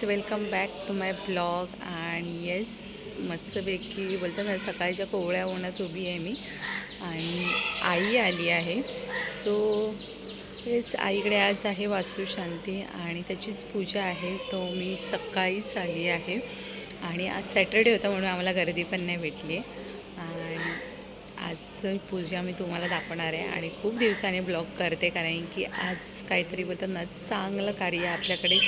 Guys welcome back to my blog आणि yes मस्तपैकी बोलतात ना सकाळच्या कोवळ्या उन्हात उभी आहे मी. आणि आई आली आहे. सो येस आईकडे आज आहे वास्तुशांती आणि त्याचीच पूजा आहे. तो मी सकाळीच आली आहे. आणि आज सॅटर्डे होता म्हणून आम्हाला गर्दी पण नाही भेटली आहे. आज पूजा मी तुम्हाला दाखवणार आहे आणि खूप दिवसाने ब्लॉग करते कारण की आज काहीतरी बोलताना चांगलं कार्य आपल्याकडे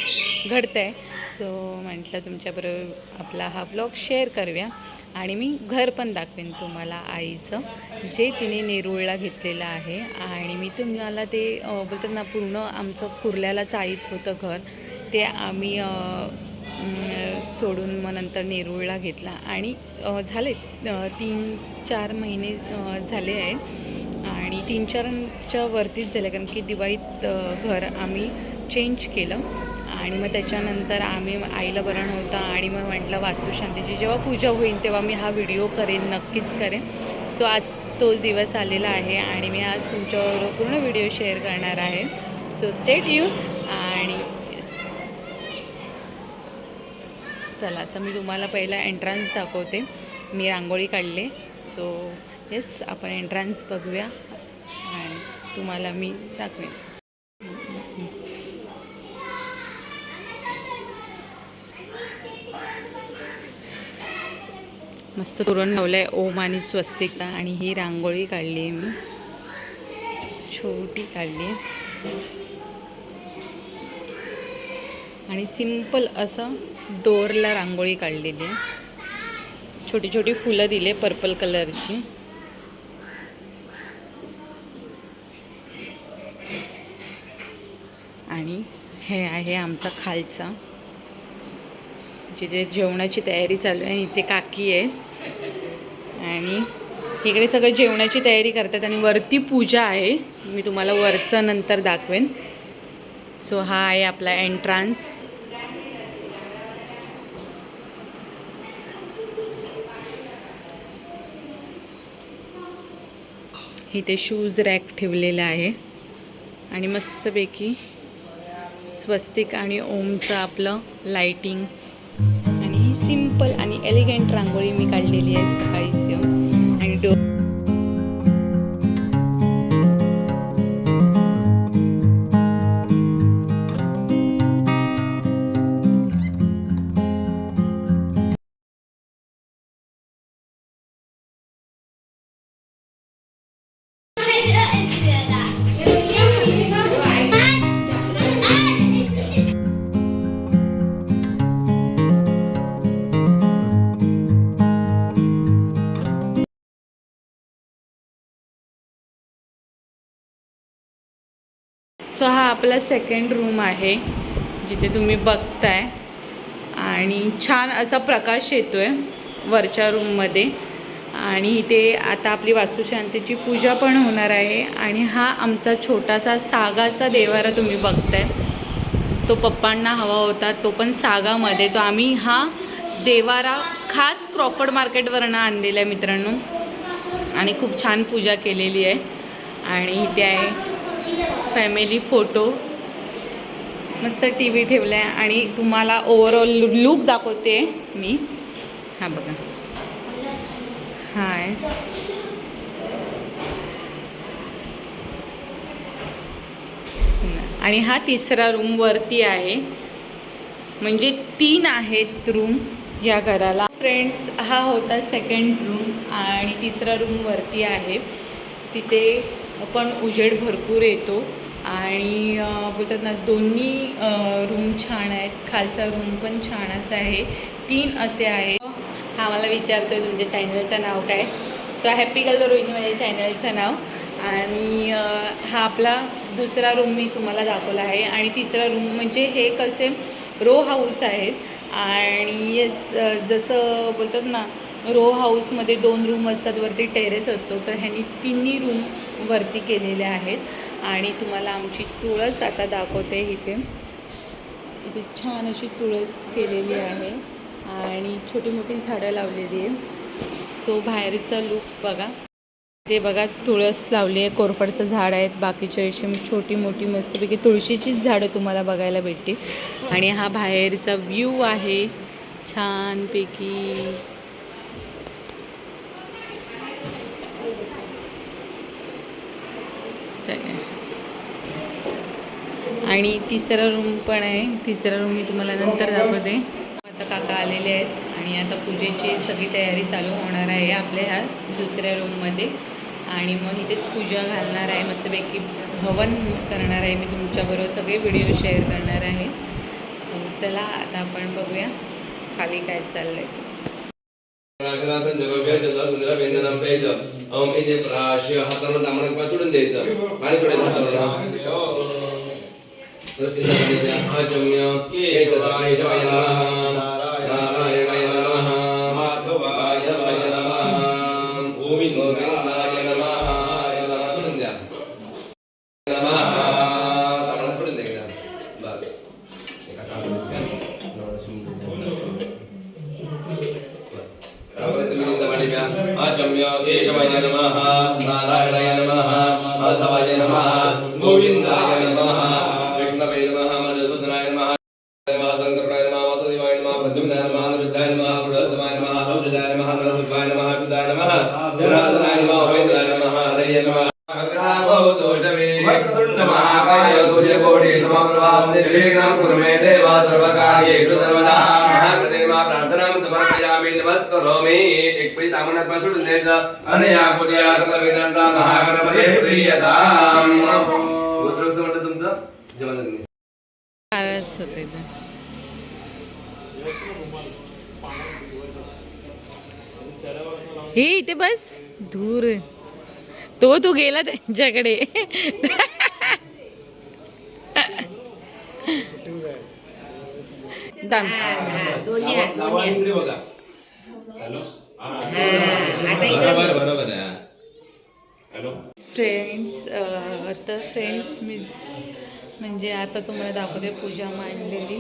घडतं आहे सो म्हटलं तुमच्याबरोबर आपला हा ब्लॉग शेअर करूया. आणि मी घर पण दाखवेन तुम्हाला आईचं जे तिने नेरुळला घेतलेलं आहे. आणि मी तुम्हाला ते अं, बोलतात ना पूर्ण आमचं कुर्ल्याला चाळीत होतं घर. ते आम्ही सोडून मग नंतर नेरूळला घेतला. आणि झाले तीन चार महिने झाले आहेत. आणि तीन चारच्या वरतीच झाले कारण की दिवाळीत घर आम्ही चेंज केलं. आणि मग त्याच्यानंतर आम्ही आईला बरण होता आणि मग म्हटलं वास्तुशांतीची जेव्हा पूजा होईल तेव्हा मी हा व्हिडिओ करेन नक्कीच करेन. सो आज तोच दिवस आलेला आहे आणि मी आज तुमच्याबरोबर पूर्ण व्हिडिओ शेअर करणार आहे. सो स्टेट यू चला तर मी तुम्हाला पहिला एंट्रन्स दाखवते. मी रांगोळी काढले. सो येस आपण एंट्रन्स बघूया. आणि तुम्हाला मी दाखवेन. मस्त तोरण लावलं आहे ओम आणि स्वस्तिकता आणि ही रांगोळी काढली आहे मी. छोटी काढली. आणि सिंपल असं डोरला रांगोळी काढलेली आहे. छोटी छोटी फुलं दिले पर्पल कलरची. आणि हे आहे आमचा खालचा. जिथे जेवणाची तयारी चालू आहे इथे काकी आहे. आणि इकडे सगळं जेवणाची तयारी करतात आणि वरती पूजा आहे. मी तुम्हाला वरचं नंतर दाखवेन. सो हा आहे आपला एंट्रान्स इथे शूज रॅक ठेवलेला आहे. आणि मस्तपैकी स्वस्तिक आणि ओमचं आपलं लाइटिंग आणि सिंपल सिंपल आणि एलिगंट रांगोळी मी काढलेली आहे सकाळीच. सो हा आपला सेकंड रूम आहे जिथे तुम्ही बघताय. आणि छान असा प्रकाश येतो आहे वरच्या रूममध्ये आणि इथे आता आपली वास्तुशांतीची पूजा पण होणार आहे. आणि हा आमचा छोटासा सागाचा देवारा तुम्ही बघताय. तो पप्पांना हवा होता तो पण सागामध्ये. तो आम्ही हा देवारा खास क्रॉफर्ड मार्केटवरनं आणलेला आहे मित्रांनो. आणि खूप छान पूजा केलेली आहे. आणि इथे आहे फॅमिली फोटो मस्त टी व्ही ठेवला आहे आणि तुम्हाला ओवरऑल लुक दाखवते मी. हा बघा. हाय. आणि हा तिसरा रूम वरती आहे. म्हणजे तीन आहेत रूम या घराला. फ्रेंड्स हा होता सेकंड रूम आणि तिसरा रूम वरती आहे. तिथे पण उजेड भरपूर येतो. आणि बोलतात ना दोन्ही रूम छान आहेत. खालचा रूम पण छानच आहे. तीन असे आहे हा मला विचारतो आहे तुमच्या चॅनलचं नाव काय? सो हॅपी कलर रोहिणी माझ्या चॅनलचं नाव. आणि हा आपला दुसरा रूम मी तुम्हाला दाखवला आहे. आणि तिसरा रूम म्हणजे हे कसे रो हाऊस आहेत. आणि येस जसं बोलतात ना रो हाऊसमध्ये दोन रूम असतात वरती टेरेस असतो. तर ह्यांनी तिन्ही रूम वरती केलेले आहेत. आणि तुम्हाला आमची तुळस आता दाखवते इथे. इथे छान अशी तुळस केलेली आहे आणि छोटी मोठी झाडं लावलेली आहे. सो बाहेरचा लुक बघा. ते बघा तुळस लावली आहे कोरफडचं झाड आहेत बाकीच्या अशी छोटी मोठी मस्तपैकी तुळशीचीच झाडं तुम्हाला बघायला भेटतील. आणि हा बाहेरचा व्ह्यू आहे. छानपैकी चला. आणि तिसरा रूम पण आहे. तिसरा रूम मी तुम्हाला नंतर दाखवते. आता काका आलेले आहेत आणि आता पूजेची सगळी तयारी चालू होणार आहे आपल्या ह्या दुसऱ्या रूममध्ये आणि मग इथेच पूजा घालणार आहे. मस्तपैकी हवन करणार आहे मी तुमच्याबरोबर. सगळे व्हिडिओ शेअर करणार आहे. सो चला आता आपण बघूया खाली काय चाललं आहे हातावर सोडून द्यायचं. पाणी सोडायचं आचम्य केशवाय नमः नारायणाय नमः माधवाय नमः गोविंदाय नमः एकदा सोडून द्या नमः सोडून द्या एकदा बस एका आचम्य केशवाय नमः नारायणाय नमः माधवाय नमः गोविंदाय नमः महाकाय सूर्यकोटि समप्रभा निर्विघ्नं कुरु मे देव सर्वकार्येषु सर्वदा प्रार्थनां समर्पयामि नमस्करोमि एक पळी पासून द्यायचं आणि या पुढे महागणपती तुमचं जमलं हे इथे बस धूर. तो तू गेला त्यांच्याकडे. दाम बघा बरोबर बरोबर आहे फ्रेंड्स तर फ्रेंड्स मी म्हणजे आता तुम्हाला दाखवते पूजा मांडलेली.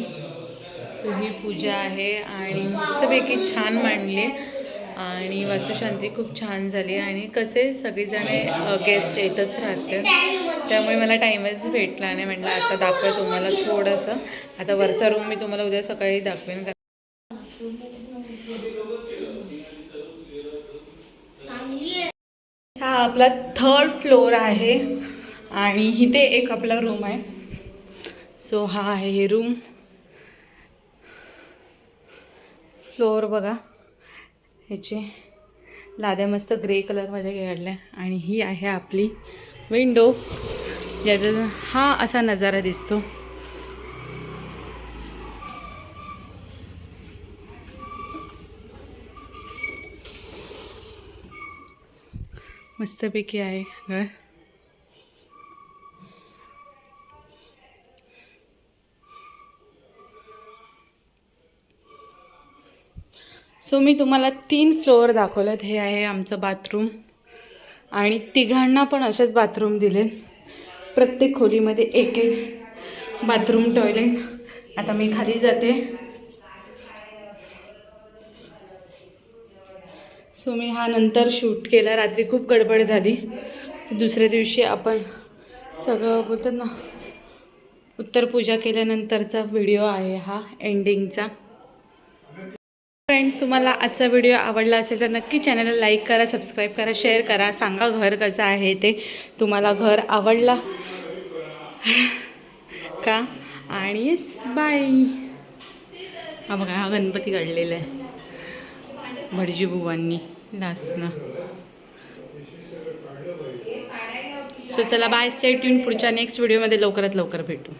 सो ही पूजा आहे आणि मस्तपैकी छान मांडली. आणि वास्तुशांती खूप छान झाली आणि कसे सगळेजण गेस्ट येतच राहते त्यामुळे मला टाईमच भेटला नाही. म्हटलं आता दाखवलं तुम्हाला थोडंसं. आता वरचा रूम मी तुम्हाला उद्या सकाळी दाखवेन. हा आपला थर्ड फ्लोअर आहे आणि इथे एक आपला रूम आहे. सो हा आहे हे रूम फ्लोअर बघा. ह्याचे लाद्या मस्त ग्रे कलरमध्ये काढल्या. आणि ही आहे आपली विंडो ज्याचा हा असा नजारा दिसतो. मस्तपैकी आहे घर. सो मी तुम्हाला तीन फ्लोअर दाखवलेत. हे आहे आमचं बाथरूम आणि तिघांना पण असेच बाथरूम दिले प्रत्येक खोलीमध्ये एक एक बाथरूम टॉयलेट आता मी खाली जाते. सो मी हा नंतर शूट केला. रात्री खूप गडबड झाली. दुसऱ्या दिवशी आपण सगळं बोलतात ना उत्तर पूजा केल्यानंतरचा व्हिडिओ आहे हा एंडिंगचा फ्रेंड्स तुम्हाला आजचा व्हिडिओ आवडला असेल तर नक्की चॅनलला लाईक करा सबस्क्राईब करा शेअर करा. सांगा घर कसं आहे ते. तुम्हाला घर आवडला? का? आणि बाय हा बघा हा गणपती काढलेला आहे. भटजी बुवांनी लास्टनं सो चला बाय स्टे ट्यून पुढच्या नेक्स्ट व्हिडिओमध्ये लवकरात लवकर भेटू.